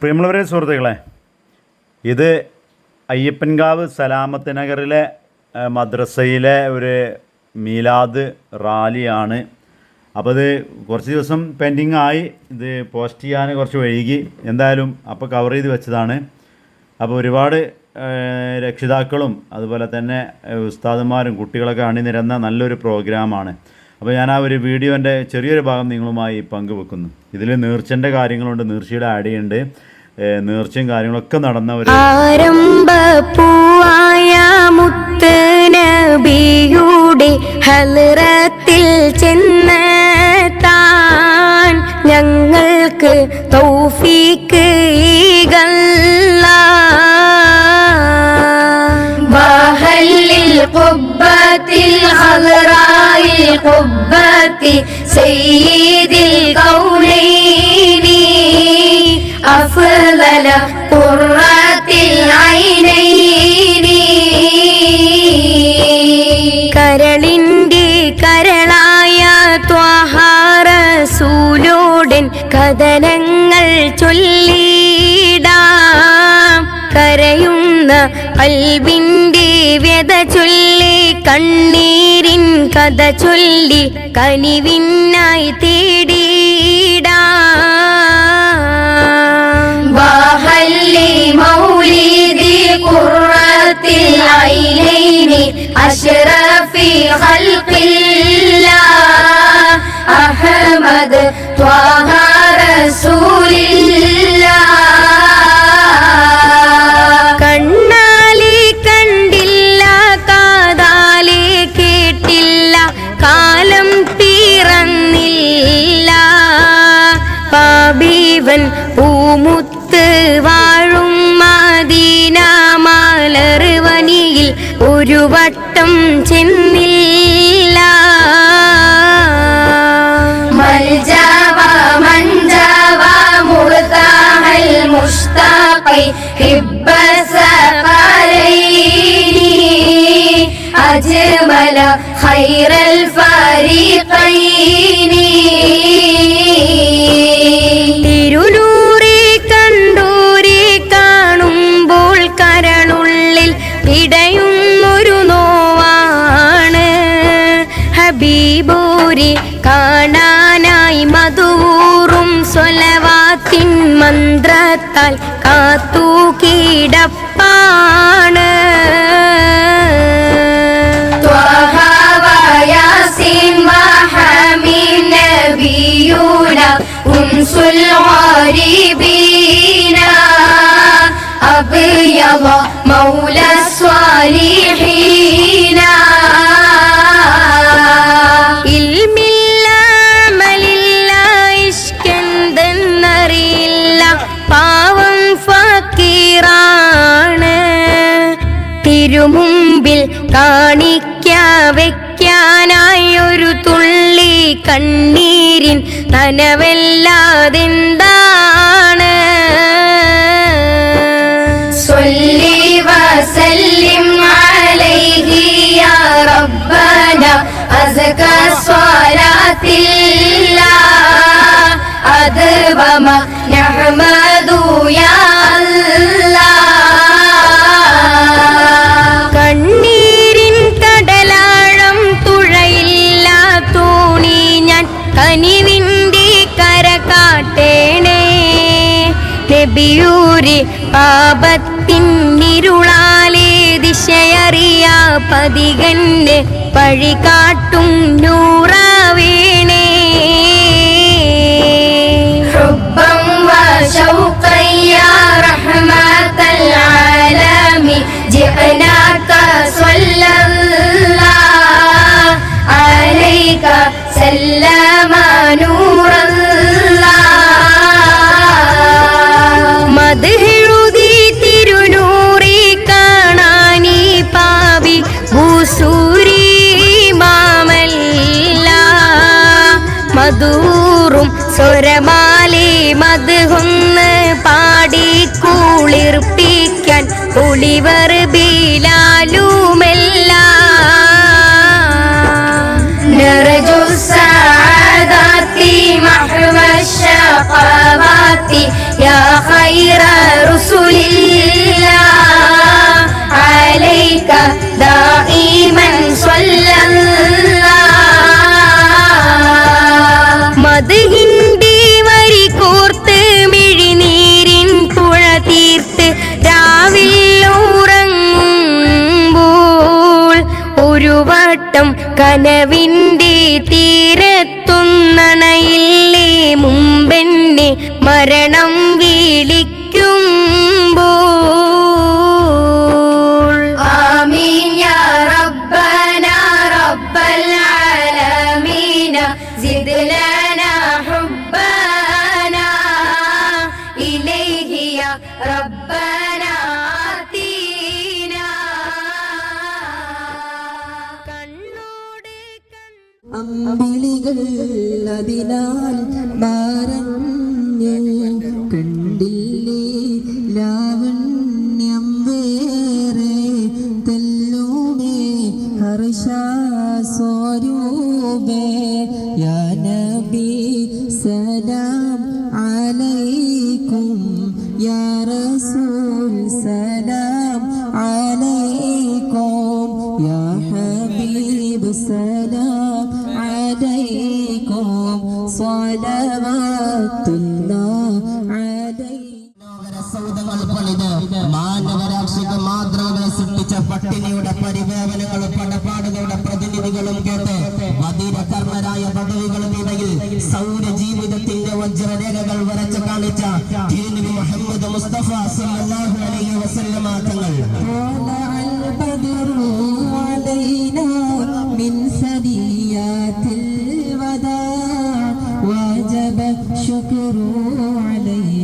പ്രിയമുള്ളവരെ സുഹൃത്തുക്കളെ ഇത് അയ്യപ്പൻകാവ് സലാമത്ത് നഗറിലെ മദ്രസയിലെ ഒരു മീലാദ് റാലിയാണ്. അപ്പോൾ ഇത് കുറച്ച് ദിവസം പെൻഡിങ് ആയി ഇത് പോസ്റ്റ് ചെയ്യാൻ കുറച്ച് വൈകി. എന്തായാലും അപ്പോൾ കവർ ചെയ്ത് വെച്ചതാണ്. അപ്പോൾ ഒരുപാട് രക്ഷിതാക്കളും അതുപോലെ തന്നെ ഉസ്താദന്മാരും കുട്ടികളൊക്കെ അണിനിരന്ന നല്ലൊരു പ്രോഗ്രാമാണ്. അപ്പോൾ ഞാൻ ആ ഒരു വീഡിയോന്റെ ചെറിയൊരു ഭാഗം നിങ്ങളുമായി പങ്കുവെക്കുന്നു. ഇതിൽ നീർച്ചന്റെ കാര്യങ്ങളുണ്ട് നീർച്ചയുടെ ആടിയുണ്ട് നീർച്ചയും കാര്യങ്ങളൊക്കെ നടന്ന ഒരു ആരംഭ മുത്ത് നബിയുടെ ഹലറത്തിൽ ചെന്ന് താൻ ഞങ്ങൾക്ക് തൗഫീക്ക് ഈഗല്ല ബഹല്ലിൽ ഖുബ്ബത്തിൽ ഹലറായിൽ ഖുബ്ബത്തി സയ്യിദിൽ കൗനൈനി أفضل قرة العينين കരളിന്റെ കരളായ ത്വഹാറസൂലോടൻ കഥനങ്ങൾ ചൊല്ലിടാം കരയുന്ന കൽവിന്റെ വ്യത ചൊല്ലി കണ്ണീരിൻ കഥ ചൊല്ലി കനിവിന്നായി വാഹല്ലി മൗലിദി ഖൽഖില്ലാ. അഹ്മദ് പൂമുത്ത് വാഴും മദീന മലർവനിയിൽ ഒരു വട്ടം ചെന്നില്ല. മൽജാവ മഞ്ചാവ മുർതാഹൽ മന്ത്രത്താൽ കാത്തു കിടപ്പാണ് طه وياسين وحميم نبينا أنس الغريبين أبيض مولى الصالحين കാണിക്കാ വെക്കാനായി ഒരു തുള്ളി കണ്ണീരിൻ നനവല്ലാതെന്താണ്? സ്വല്ലി വസല്ലിം അലൈഹി യാ റബ്ബന യാ നബിയൂരെ പാപത്തിൻ ഇരുളാലേ ദിശയറിയാ പതികന്റെ പഴി കാട്ടും നൂറാവേണേ സല്ലമാനൂ സ്വരമാലി മതുകുന്ന് പാടി കൂളിർപ്പിക്കാൻ പുളിവർ ബീലാലുമെല്ലാം. കനവിന്റെ തീരത്തുന്നണയില്ലേ മുമ്പെന്നെ മരണം യാ റബ്ബന റബ്ബൽ ആലമീന ഇലൈഹിയ അമ്പിളികൾ അതിനാൽ മാറഞ്ഞ് കണ്ടില്ലേ? ലാവണ്യം വേറെ തെല്ലുമേ. ഹർഷാസ്വരൂപേ. യാനബി സലാം അലൈക്കും. യാ റസൂൽ അലൈക്കും സൗദങ്ങൾ പണിത് മാനവരാക്ഷിക മാതൃകകൾ സൃഷ്ടിച്ച പട്ടിണിയുടെ പരിവേവനങ്ങളും പടപാടുകളുടെ പ്രതിനിധികളും കേട്ട് മധുരകർമ്മരായ പദവികളും ഇടയിൽ സൗര ജീവിതത്തിന്റെ വജ്രരേഖകൾ വരച്ചു കാണിച്ച ദീനുൽ മുഹമ്മദ് മുസ്തഫ സല്ലല്ലാഹു അലൈഹി വസല്ലമ തങ്ങൾ طلع البدر علينا من ثنيات الوداع وجب الشكر علينا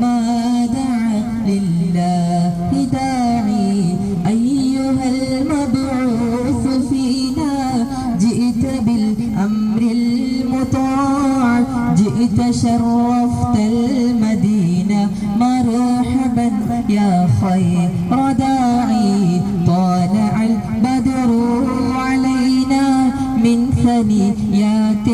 ما دعا لله داعي. أيها المبعوث فينا جئت بالأمر المطاع. جئت شرفت المدينة مرحبا يا خير داعي. طالع البدر علينا من ثنيات